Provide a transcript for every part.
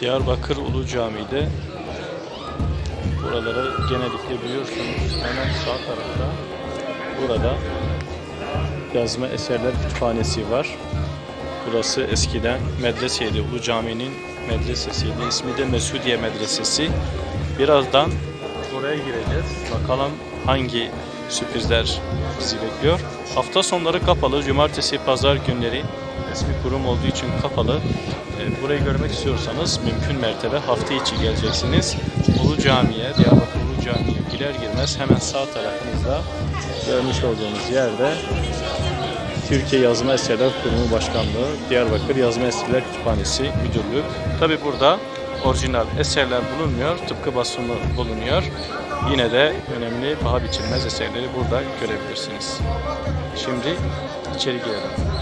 Diyarbakır Ulu Camii'de buraları genellikle biliyorsunuz hemen sağ tarafta burada yazma eserler kütüphanesi var. Burası eskiden medreseydi. Ulu Cami'nin medresesiydi. İsmi de Mesudiye Medresesi. Birazdan oraya gireceğiz. Bakalım hangi sürprizler bizi bekliyor. Hafta sonları kapalı. Cumartesi, pazar günleri eski kurum olduğu için kapalı. E, Burayı görmek istiyorsanız mümkün mertebe hafta içi geleceksiniz. Ulu Cami'ye, Diyarbakır Ulu Cami'ye girer girmez hemen sağ tarafınızda görmüş olduğunuz yerde Türkiye Yazma Eserler Kurumu Başkanlığı, Diyarbakır Yazma Eserler Kütüphanesi Müdürlüğü. Tabi burada orijinal eserler bulunmuyor, tıpkı basımı bulunuyor. Yine de önemli, paha biçilmez eserleri burada görebilirsiniz. Şimdi içeri girelim.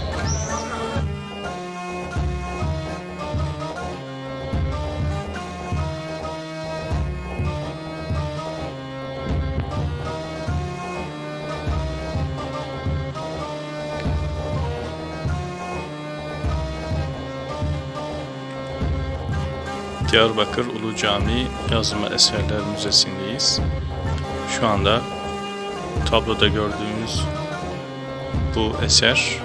Diyarbakır Ulu Cami Yazma Eserler Müzesi'ndeyiz. Şu anda tabloda gördüğümüz bu eser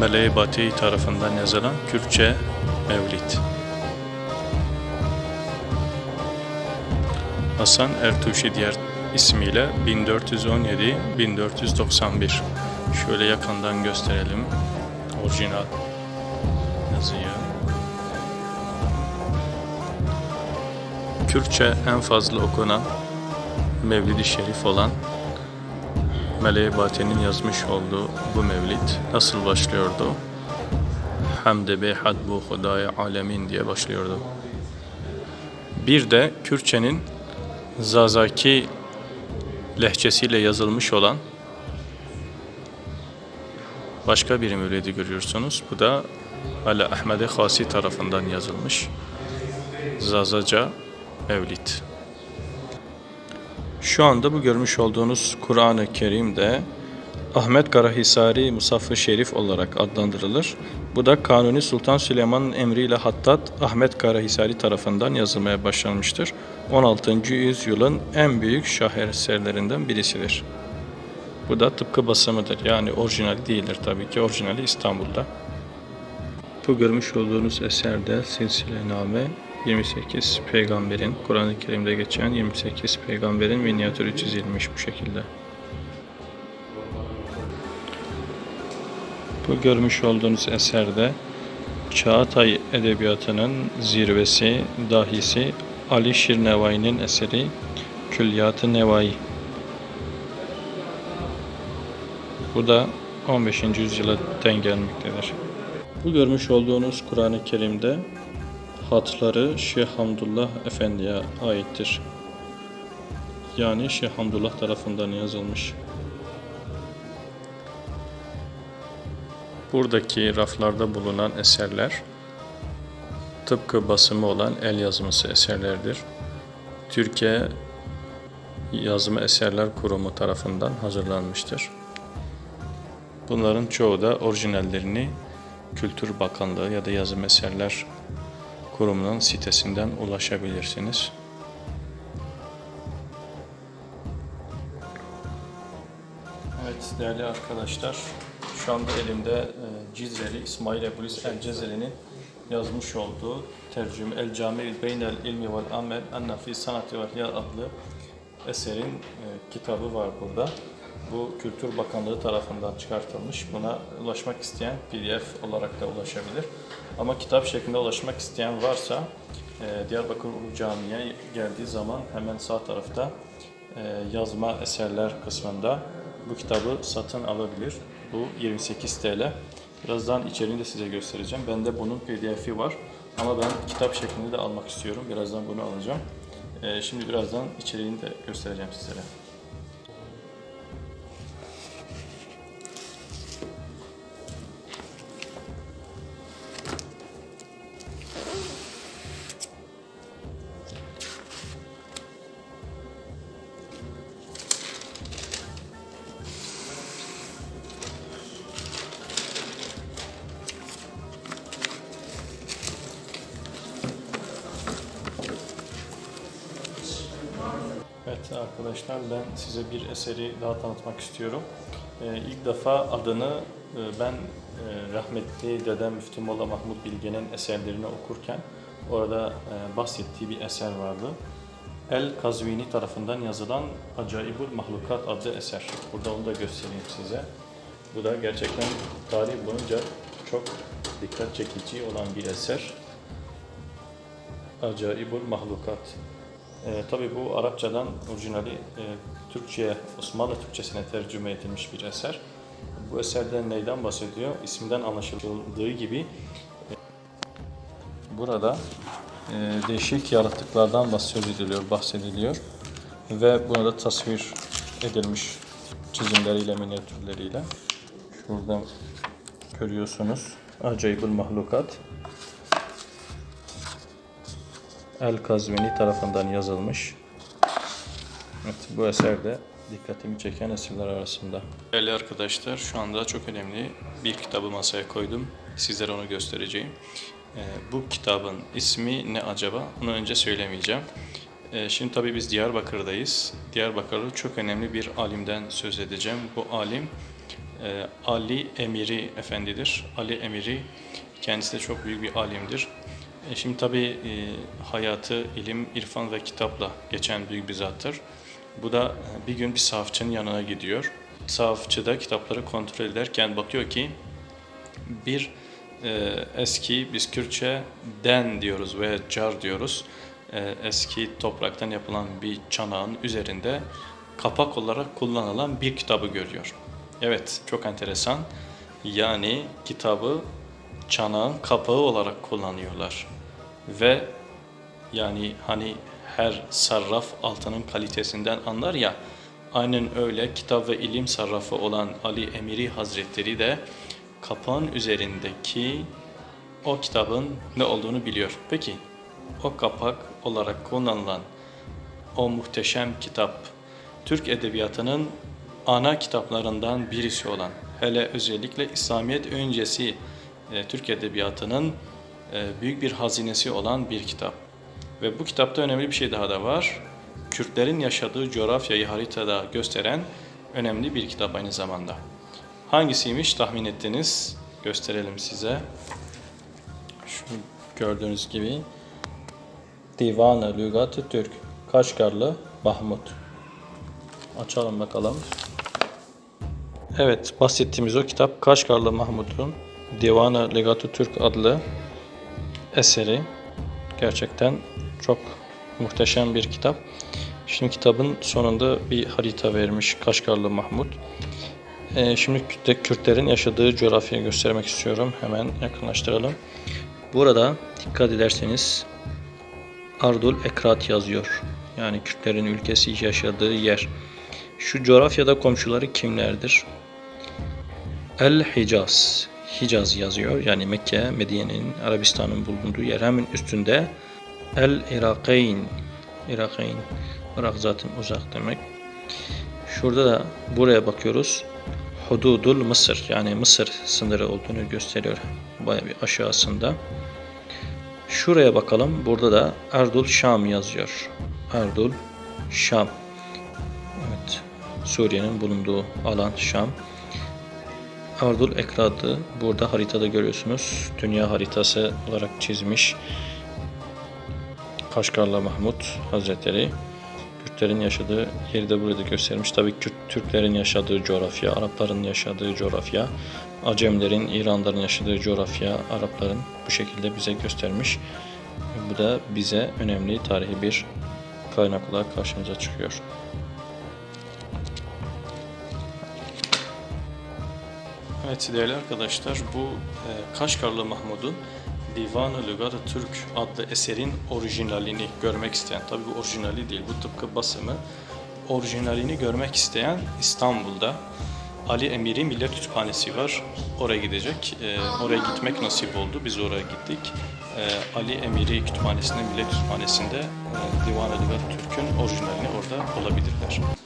Meleği Bati tarafından yazılan Kürtçe Mevlid. Hasan Ertuşi diğer ismiyle 1417-1491. Şöyle yakından gösterelim orijinal yazıyı. Kürtçe en fazla okunan Mevlid-i Şerif olan Meleği Batı'nın yazmış olduğu bu mevlid nasıl başlıyordu? Hamde be had bu hudaya alemin diye başlıyordu. Bir de Kürtçenin Zazaki lehçesiyle yazılmış olan başka bir mevlidi görüyorsunuz. Bu da Ali Ahmed Hasi tarafından yazılmış. Zazaca Mevlid. Şu anda bu görmüş olduğunuz Kur'an-ı Kerim'de Ahmet Karahisari Musaf-ı Şerif olarak adlandırılır. Bu da Kanuni Sultan Süleyman'ın emriyle Hattat Ahmet Karahisari tarafından yazılmaya başlanmıştır. 16. yüzyılın en büyük şaher eserlerinden birisidir. Bu da tıpkı basımıdır. Yani orijinali değildir tabii ki. Orijinali İstanbul'da. Bu görmüş olduğunuz eserde Silsilename 28 peygamberin, Kur'an-ı Kerim'de geçen 28 peygamberin minyatürü çizilmiş bu şekilde. Bu görmüş olduğunuz eserde Çağatay Edebiyatı'nın zirvesi, dahisi Ali Şirnevai'nin eseri Külliyat-ı Nevai. Bu da 15. yüzyıla denk gelmektedir. Bu görmüş olduğunuz Kur'an-ı Kerim'de hatları Şeyh Hamdullah Efendi'ye aittir. Yani Şeyh Hamdullah tarafından yazılmış. Buradaki raflarda bulunan eserler tıpkı basımı olan el yazması eserlerdir. Türkiye Yazma Eserler Kurumu tarafından hazırlanmıştır. Bunların çoğu da orijinallerini Kültür Bakanlığı ya da Yazım Eserler Kurumu'nun sitesinden ulaşabilirsiniz. Evet değerli arkadaşlar, şu anda elimde e, Cizreli İsmail Ebulis El Cezeri'nin yazmış olduğu tercüme El Cami Beynel İlmi vel Amel Enne fi Sanati vel Hiya adlı eserin e, kitabı var burada. Bu Kültür Bakanlığı tarafından çıkartılmış. Buna ulaşmak isteyen PDF olarak da ulaşabilir. Ama kitap şeklinde ulaşmak isteyen varsa e, Diyarbakır Ulu Camii'ye geldiği zaman hemen sağ tarafta e, yazma eserler kısmında bu kitabı satın alabilir. Bu 28 TL. Birazdan içeriğini de size göstereceğim. Bende bunun PDF'i var. Ama ben kitap şeklinde de almak istiyorum. Birazdan bunu alacağım. E, şimdi birazdan içeriğini de göstereceğim sizlere. Evet arkadaşlar ben size bir eseri daha tanıtmak istiyorum. Ee, ilk defa adını e, ben e, rahmetli dedem Müftü Molla Mahmut Bilge'nin eserlerini okurken orada e, bahsettiği bir eser vardı. El Kazvini tarafından yazılan Acayibul Mahlukat adlı eser. Burada onu da göstereyim size. Bu da gerçekten tarih boyunca çok dikkat çekici olan bir eser. Acayibul Mahlukat. E, tabii bu Arapçadan orijinali e, Türkçe'ye, Osmanlı Türkçesine tercüme edilmiş bir eser. Bu eserden neyden bahsediyor? İsminden anlaşıldığı gibi e, burada e, değişik yaratıklardan bahsediliyor, bahsediliyor ve buna da tasvir edilmiş çizimleriyle, minyatürleriyle. Şurada görüyorsunuz. Acayibul Mahlukat. El Kazvini tarafından yazılmış. Evet, bu eser de dikkatimi çeken eserler arasında. Değerli arkadaşlar, şu anda çok önemli bir kitabı masaya koydum. Sizlere onu göstereceğim. Ee, bu kitabın ismi ne acaba? Onu önce söylemeyeceğim. Ee, şimdi tabii biz Diyarbakır'dayız. Diyarbakır'da çok önemli bir alimden söz edeceğim. Bu alim e, Ali Emiri Efendidir. Ali Emiri kendisi de çok büyük bir alimdir. E, Şimdi tabii e, hayatı ilim, irfan ve kitapla geçen büyük bir zattır. Bu da e, bir gün bir sahafçının yanına gidiyor. Sahafçı da kitapları kontrol ederken bakıyor ki bir e, eski biz Kürtçe den diyoruz ve car diyoruz. E, eski topraktan yapılan bir çanağın üzerinde kapak olarak kullanılan bir kitabı görüyor. Evet, çok enteresan. Yani kitabı çanağın kapağı olarak kullanıyorlar. Ve yani hani her sarraf altının kalitesinden anlar ya aynen öyle kitap ve ilim sarrafı olan Ali Emiri Hazretleri de kapağın üzerindeki o kitabın ne olduğunu biliyor. Peki o kapak olarak kullanılan o muhteşem kitap Türk edebiyatının ana kitaplarından birisi olan hele özellikle İslamiyet öncesi e, Türk edebiyatının büyük bir hazinesi olan bir kitap. Ve bu kitapta önemli bir şey daha da var. Kürtlerin yaşadığı coğrafyayı haritada gösteren önemli bir kitap aynı zamanda. Hangisiymiş tahmin ettiniz? Gösterelim size. Şu gördüğünüz gibi Divan-ı Lügat-ı Türk Kaşgarlı Mahmut. Açalım bakalım. Evet, bahsettiğimiz o kitap Kaşgarlı Mahmut'un Divan-ı Legat-ı Türk adlı eseri. Gerçekten çok muhteşem bir kitap. Şimdi kitabın sonunda bir harita vermiş Kaşgarlı Mahmut. Ee, şimdi Kürt- Kürtlerin yaşadığı coğrafyayı göstermek istiyorum. Hemen yakınlaştıralım. Burada dikkat ederseniz Ardul Ekrat yazıyor. Yani Kürtlerin ülkesi yaşadığı yer. Şu coğrafyada komşuları kimlerdir? El Hicaz. Hicaz yazıyor. Yani Mekke, Medine'nin, Arabistan'ın bulunduğu yer. Hemen üstünde El Irakayn. Irakayn. Irak zaten uzak demek. Şurada da buraya bakıyoruz. Hududul Mısır. Yani Mısır sınırı olduğunu gösteriyor. Baya bir aşağısında. Şuraya bakalım. Burada da Erdul Şam yazıyor. Erdul Şam. Evet. Suriye'nin bulunduğu alan Şam. Ardul Ekrad'ı burada haritada görüyorsunuz. Dünya haritası olarak çizmiş. Kaşgarlı Mahmut Hazretleri. Kürtlerin yaşadığı yeri de burada göstermiş. Tabii Kürt, Türklerin yaşadığı coğrafya, Arapların yaşadığı coğrafya, Acemlerin, İranların yaşadığı coğrafya, Arapların bu şekilde bize göstermiş. Bu da bize önemli tarihi bir kaynak olarak karşımıza çıkıyor. Evet değerli arkadaşlar bu e, Kaşgarlı Mahmud'un Divan-ı Lügat-ı Türk adlı eserin orijinalini görmek isteyen, tabi bu orijinali değil bu tıpkı basımı, orijinalini görmek isteyen İstanbul'da Ali Emiri Millet Kütüphanesi var. Oraya gidecek. E, oraya gitmek nasip oldu. Biz oraya gittik. E, Ali Emiri Kütüphanesi'nde, Millet Kütüphanesi'nde e, Divan-ı Lügat-ı Türk'ün orijinalini orada bulabilirler.